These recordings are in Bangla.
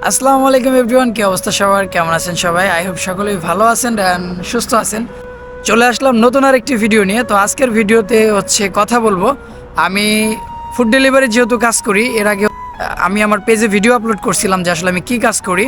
আসসালামু আলাইকুম এভরিওয়ান, কি অবস্থা সবার? কেমন আছেন সবাই? আই হোপ সকলেই ভালো আছেন অ্যান্ড সুস্থ আছেন। চলে আসলাম নতুন আর একটি ভিডিও নিয়ে। তো আজকের ভিডিওতে হচ্ছে কথা বলব। আমি ফুড ডেলিভারি যেহেতু কাজ করি, এর আগে আমি আমার পেজে ভিডিও আপলোড করছিলাম যে আসলে আমি কি কাজ করি।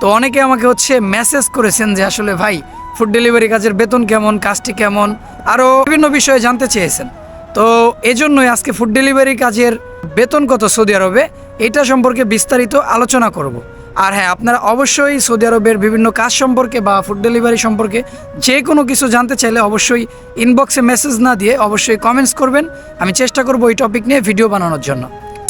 তো অনেকে আমাকে হচ্ছে মেসেজ করেছেন যে আসলে, ভাই ফুড ডেলিভারি কাজের বেতন কেমন, কাজটি কেমন? আরও বিভিন্ন বিষয়ে জানতে চেয়েছেন। তো এজন্যই আজকে ফুড ডেলিভারি কাজের বেতন কত সৌদি আরবে? এটা সম্পর্কে বিস্তারিত আলোচনা করব। আর হ্যাঁ আপনারা অবশ্যই সৌদি আরবের বিভিন্ন কাজ সম্পর্কে বা ফুড ডেলিভারি সম্পর্কে যে কোনো কিছু জানতে চাইলে অবশ্যই ইনবক্সে মেসেজ না দিয়ে অবশ্যই কমেন্টস করবেন। আমি চেষ্টা করব এই টপিক নিয়ে ভিডিও বানানোর জন্য।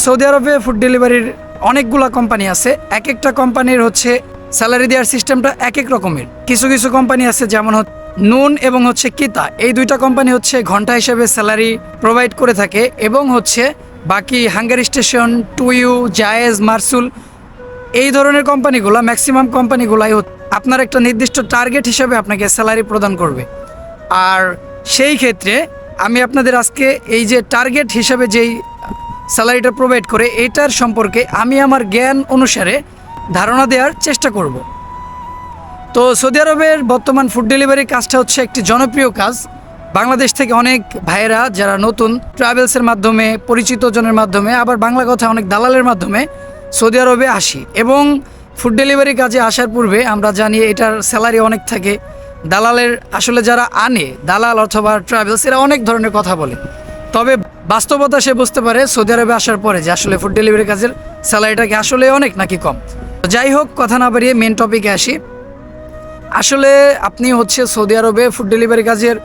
সৌদি আরবে ফুড ডেলিভারির অনেকগুলা কোম্পানি আছে। এক একটা কোম্পানির হচ্ছে স্যালারি দেওয়ার সিস্টেমটা এক এক রকমের। কিছু কিছু কোম্পানি আছে যেমন হচ্ছে নুন এবং হচ্ছে কিতা। এই দুইটা কোম্পানি হচ্ছে ঘণ্টা হিসেবে স্যালারি প্রোভাইড করে থাকে এবং হচ্ছে বাকি হাঙ্গারি স্টেশন, টুইউ, জায়েজ, মার্সুল, এই ধরনের কোম্পানিগুলো ম্যাক্সিমাম কোম্পানিগুলাই আপনার একটা নির্দিষ্ট টার্গেট হিসেবে আপনাকে স্যালারি প্রদান করবে। আর সেই ক্ষেত্রে আমি আপনাদের আজকে এই যে টার্গেট হিসাবে যেই স্যালারিটা প্রোভাইড করে, এটার সম্পর্কে আমি আমার জ্ঞান অনুসারে ধারণা দেওয়ার চেষ্টা করব। তো সৌদি আরবের বর্তমান ফুড ডেলিভারি কাজটা হচ্ছে একটি জনপ্রিয় কাজ। বাংলাদেশ থেকে অনেক ভাইয়েরা যারা নতুন ট্রাভেলসের মাধ্যমে, পরিচিত জনের মাধ্যমে, আবার বাংলা কথা অনেক দালালের মাধ্যমে সৌদি আরবে আসি এবং ফুড ডেলিভারি কাজে আসার পূর্বে আমরা জানি এটার স্যালারি অনেক থাকে। দালালের আসলে যারা আনে, দালাল অথবা ট্রাভেলস এরা অনেক ধরনের কথা বলে। তবে বাস্তবতা সে বুঝতে পারে সৌদি আরবে আসার পরে যে আসলে ফুড ডেলিভারি কাজের স্যালারিটা কি আসলে অনেক নাকি কম। যাই হোক, কথা না বাড়িয়ে মেন টপিকে আসি। আসলে আপনি হচ্ছে সৌদি আরবে ফুড ডেলিভারি কাজের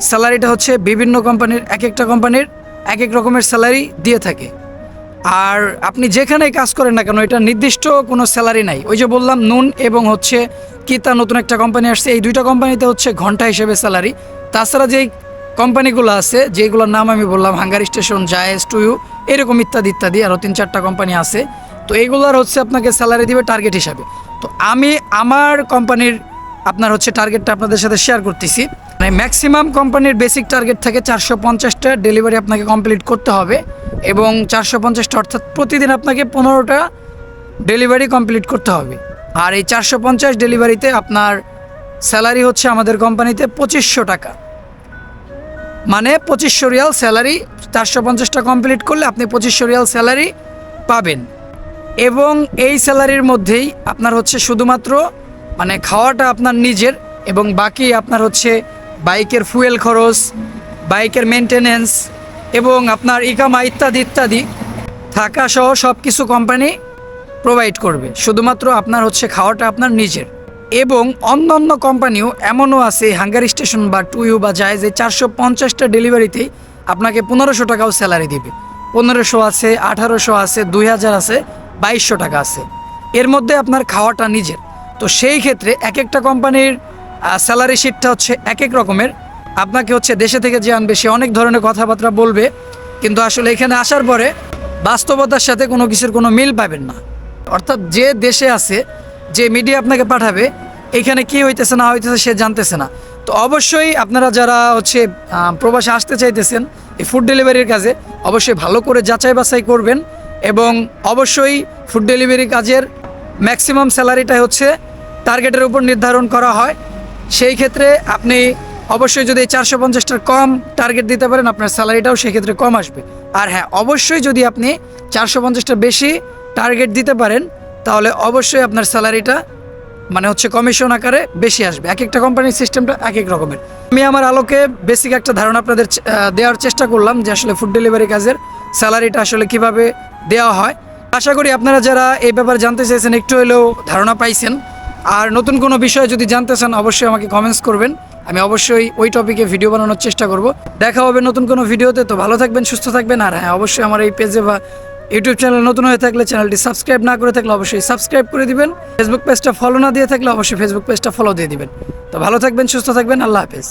স্যালারিটা হচ্ছে বিভিন্ন কোম্পানির এক একটা কোম্পানির এক এক রকমের স্যালারি দিয়ে থাকে। আর আপনি যেখানেই কাজ করেন না কেন, এটা নির্দিষ্ট কোনো স্যালারি নাই। ওই যে বললাম, নুন এবং হচ্ছে কিতা নতুন একটা কোম্পানি আসছে। এই দুইটা কোম্পানিতে হচ্ছে ঘণ্টা হিসেবে স্যালারি। তাছাড়া যেই কোম্পানিগুলো আছে যেগুলোর নাম আমি বললাম, হাঙ্গারি স্টেশন, জায়েজ টুইউ এরকম ইত্যাদি ইত্যাদি, আরও তিন চারটা কোম্পানি আছে। তো এইগুলোর হচ্ছে আপনাকে স্যালারি দিবে টার্গেট হিসাবে। তো আমি আমার কোম্পানির আপনার হচ্ছে টার্গেটটা আপনাদের সাথে শেয়ার করতেছি। মানে ম্যাক্সিমাম কোম্পানির বেসিক টার্গেট থাকে চারশো পঞ্চাশটা ডেলিভারি আপনাকে কমপ্লিট করতে হবে এবং চারশো পঞ্চাশটা অর্থাৎ প্রতিদিন আপনাকে পনেরোটা ডেলিভারি কমপ্লিট করতে হবে। আর এই চারশো পঞ্চাশ ডেলিভারিতে আপনার স্যালারি হচ্ছে আমাদের কোম্পানিতে পঁচিশশো টাকা। মানে পঁচিশশো রিয়াল স্যালারি চারশো পঞ্চাশটা কমপ্লিট করলে আপনি পঁচিশশো রিয়াল স্যালারি পাবেন। এবং এই স্যালারির মধ্যেই আপনার হচ্ছে শুধুমাত্র মানে খাওয়াটা আপনার নিজের এবং বাকি আপনার হচ্ছে বাইকের ফুয়েল খরচ, বাইকের মেনটেনেন্স এবং আপনার ইকামা ইত্যাদি ইত্যাদি থাকা সহ সব কিছু কোম্পানি প্রোভাইড করবে। শুধুমাত্র আপনার হচ্ছে খাওয়াটা আপনার নিজের। এবং অন্য অন্য কোম্পানিও এমনও আছে হাঙ্গারি স্টেশন বা টুইউ বা যায় যে চারশো পঞ্চাশটা ডেলিভারিতেই আপনাকে পনেরোশো টাকাও স্যালারি দিবে। পনেরোশো আছে, আঠারোশো আছে, দুই হাজার আছে, বাইশশো টাকা আছে। এর মধ্যে আপনার খাওয়াটা নিজের। তো সেই ক্ষেত্রে এক একটা কোম্পানির স্যালারি শিটটা হচ্ছে এক এক রকমের। আপনাকে হচ্ছে দেশে থেকে যে আনবে, সে অনেক ধরনের কথাবার্তা বলবে, কিন্তু আসলে এখানে আসার পরে বাস্তবতার সাথে কোনো কিছুর কোনো মিল পাবেন না। অর্থাৎ যে দেশে আছে, যে মিডিয়া আপনাকে পাঠাবে, এখানে কি হইতেছে, না হইতেছে, সে জানতেছে না। তো অবশ্যই আপনারা যারা হচ্ছে প্রবাসে আসতে চাইতেছেন, এই ফুড ডেলিভারির কাজে, অবশ্যই ভালো করে যাচাই বাছাই করবেন এবং অবশ্যই ফুড ডেলিভারি কাজের ম্যাক্সিমাম স্যালারিটাই হচ্ছে টার্গেটের উপর নির্ধারণ করা হয়। সেই ক্ষেত্রে আপনি অবশ্যই যদি চারশো পঞ্চাশটার কম টার্গেট দিতে পারেন, আপনার স্যালারিটাও সেক্ষেত্রে কম আসবে। আর হ্যাঁ অবশ্যই যদি আপনি চারশো পঞ্চাশটার বেশি টার্গেট দিতে পারেন, তাহলে অবশ্যই আপনার স্যালারিটা মানে হচ্ছে কমিশন আকারে বেশি আসবে। এক একটা কোম্পানির সিস্টেমটা এক এক রকমের। আমি আমার আলোকে বেসিক একটা ধারণা আপনাদের দেওয়ার চেষ্টা করলাম যে আসলে ফুড ডেলিভারি কাজের স্যালারিটা আসলে কীভাবে দেওয়া হয়। আশা করি আপনারা যারা এই ব্যাপারে জানতে চাইছেন একটু হলেও ধারণা পাইছেন। আর নতুন কোনো বিষয় যদি জানতে চান, অবশ্যই আমাকে কমেন্টস করবেন। আমি অবশ্যই ওই টপিকে ভিডিও বানানোর চেষ্টা করব। দেখা হবে নতুন কোনো ভিডিওতে তো ভালো থাকবেন, সুস্থ থাকবেন, আর হ্যাঁ অবশ্যই আমার এই পেজে বা ইউটিউব চ্যানেল নতুন হয়ে থাকলে চ্যানেলটি সাবস্ক্রাইব না করে থাকলে অবশ্যই সাবস্ক্রাইব করে দিবেন। ফেসবুক পেজটা ফলো না দিয়ে থাকলে অবশ্যই ফেসবুক পেজটা ফলো দিয়ে দিবেন। তো ভালো থাকবেন, সুস্থ থাকবেন, আল্লাহ হাফেজ।